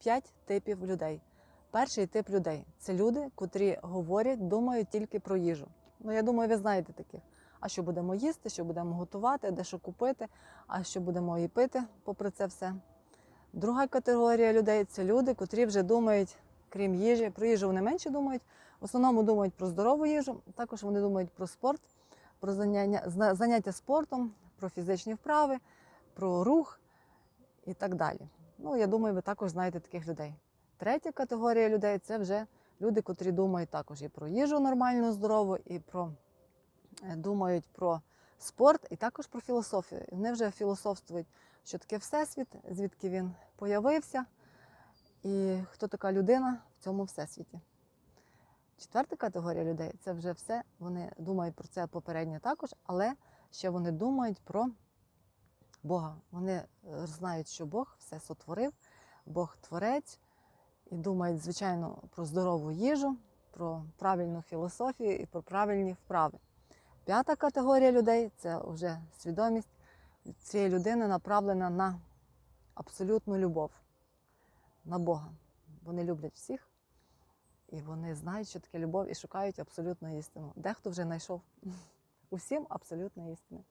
п'ять типів людей. Перший тип людей це люди, котрі говорять, думають тільки про їжу. Ну, я думаю, ви знаєте таких. А що будемо їсти, що будемо готувати, де що купити, а що будемо і пити, попри це все. Друга категорія людей це люди, котрі вже думають, крім їжі, про їжу вони менше думають. В основному думають про здорову їжу. Також вони думають про спорт, про заняття, заняття спортом, про фізичні вправи, про рух і так далі. Ну, я думаю, ви також знаєте таких людей. Третя категорія людей це вже люди, котрі думають також і про їжу нормальну, здорову, і про е, думають про спорт, і також про філософію. Вони вже філософствують, що таке всесвіт, звідки він появився, і хто така людина в цьому всесвіті. Четверта категорія людей це вже все. Вони думають про це попередньо також, але ще вони думають про Бога. Вони е, знають, що Бог все сотворив, Бог творець, і думають, звичайно, про здорову їжу, про правильну філософію і про правильні вправи. П'ята категорія людей це вже свідомість цієї людини направлена на абсолютну любов, на Бога. Вони люблять всіх, і вони знають, що таке любов, і шукають абсолютну істину. Дехто вже знайшов усім абсолютну істину.